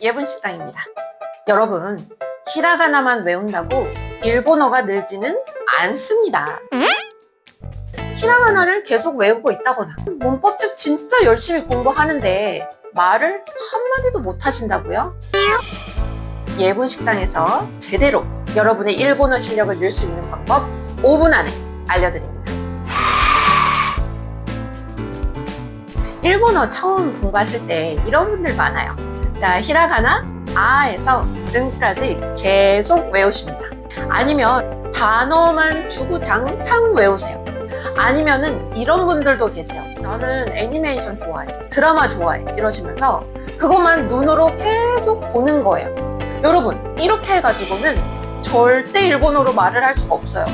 예분 식당입니다. 여러분, 히라가나만 외운다고 일본어가 늘지는 않습니다. 히라가나를 계속 외우고 있다거나 문법책 진짜 열심히 공부하는데 말을 한마디도 못 하신다고요? 예분 식당에서 제대로 여러분의 일본어 실력을 늘 수 있는 방법 5분 안에 알려드립니다. 일본어 처음 공부하실 때 이런 분들 많아요. 자, 히라가나 아에서 은까지 계속 외우십니다. 아니면 단어만 주구 장창 외우세요. 아니면은 이런 분들도 계세요. 저는 애니메이션 좋아해, 드라마 좋아해 이러시면서 그것만 눈으로 계속 보는 거예요. 여러분 이렇게 해가지고는 절대 일본어로 말을 할 수가 없어요.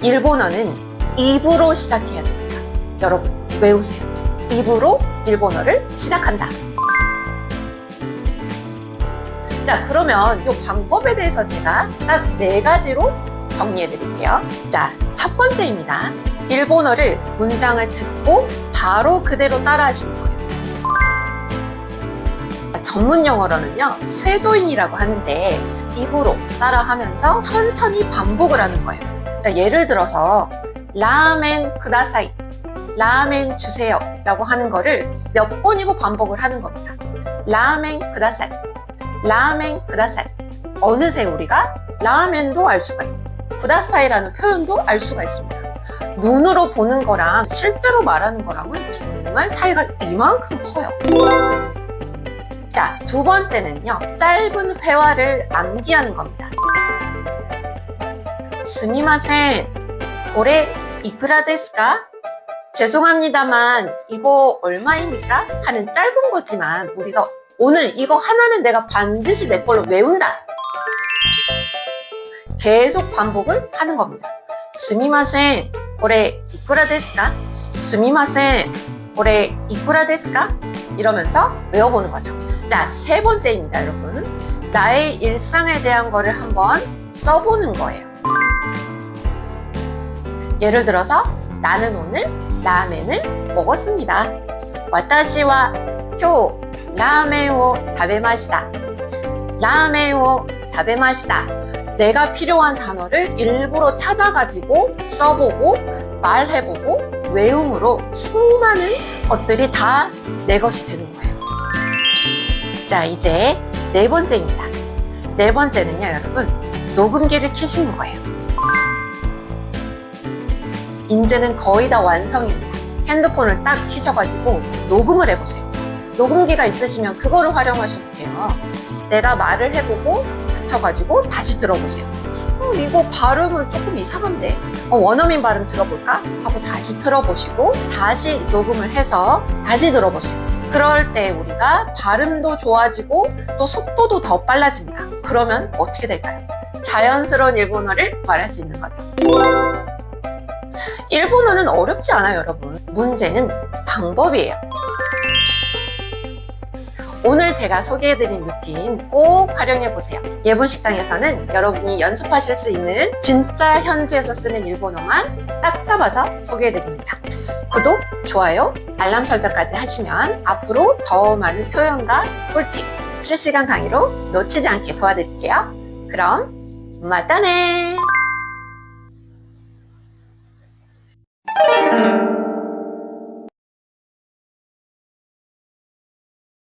일본어는 입으로 시작해야 됩니다. 여러분 외우세요. 입으로 일본어를 시작한다. 자, 그러면 이 방법에 대해서 제가 딱 네 가지로 정리해 드릴게요. 자, 첫 번째입니다. 일본어를 문장을 듣고 바로 그대로 따라 하시는 거예요. 전문 용어로는요, 쇄도잉이라고 하는데 입으로 따라 하면서 천천히 반복을 하는 거예요. 자, 예를 들어서 라멘 쿠다사이, 라멘 주세요 라고 하는 거를 몇 번이고 반복을 하는 겁니다. 라멘 쿠다사이, 라멘 쿠다사이. 어느새 우리가 라멘도 알 수가 있고 쿠다사이라는 표현도 알 수가 있습니다. 눈으로 보는 거랑 실제로 말하는 거랑은 정말 차이가 이만큼 커요. 자, 두 번째는요. 짧은 회화를 암기하는 겁니다. 스미마센, 고래 이쿠라 데스까? 죄송합니다만 이거 얼마입니까? 하는 짧은 거지만 우리가 오늘 이거 하나는 내가 반드시 내 걸로 외운다. 계속 반복을 하는 겁니다. 스미마센, 고래 이쿠라 데스까? 스미마센, 고래 이쿠라 데스까? 이러면서 외워보는 거죠. 자, 세 번째입니다, 여러분. 나의 일상에 대한 거를 한번 써보는 거예요. 예를 들어서 나는 오늘 라멘을 먹었습니다. 私は今日ラーメンを食べました. 라멘を食べました. 내가 필요한 단어를 일부러 찾아가지고 써보고 말해보고 외움으로 수많은 것들이 다 내 것이 되는 거예요. 자, 이제 네 번째입니다. 네 번째는요, 여러분. 녹음기를 켜시는 거예요. 이제는 거의 다 완성입니다. 핸드폰을 딱 켜셔가지고 녹음을 해보세요. 녹음기가 있으시면 그거를 활용하셔도 돼요. 내가 말을 해보고 붙여가지고 다시 들어보세요. 어, 이거 발음은 조금 이상한데 어, 원어민 발음 들어볼까? 하고 다시 들어보시고 다시 녹음을 해서 다시 들어보세요. 그럴 때 우리가 발음도 좋아지고 또 속도도 더 빨라집니다. 그러면 어떻게 될까요? 자연스러운 일본어를 말할 수 있는 거죠. 일본어는 어렵지 않아요, 여러분. 문제는 방법이에요. 오늘 제가 소개해드린 루틴 꼭 활용해보세요. 예본 식당에서는 여러분이 연습하실 수 있는 진짜 현지에서 쓰는 일본어만 딱 잡아서 소개해드립니다. 구독, 좋아요, 알람 설정까지 하시면 앞으로 더 많은 표현과 꿀팁, 실시간 강의로 놓치지 않게 도와드릴게요. 그럼, 마따네! thank you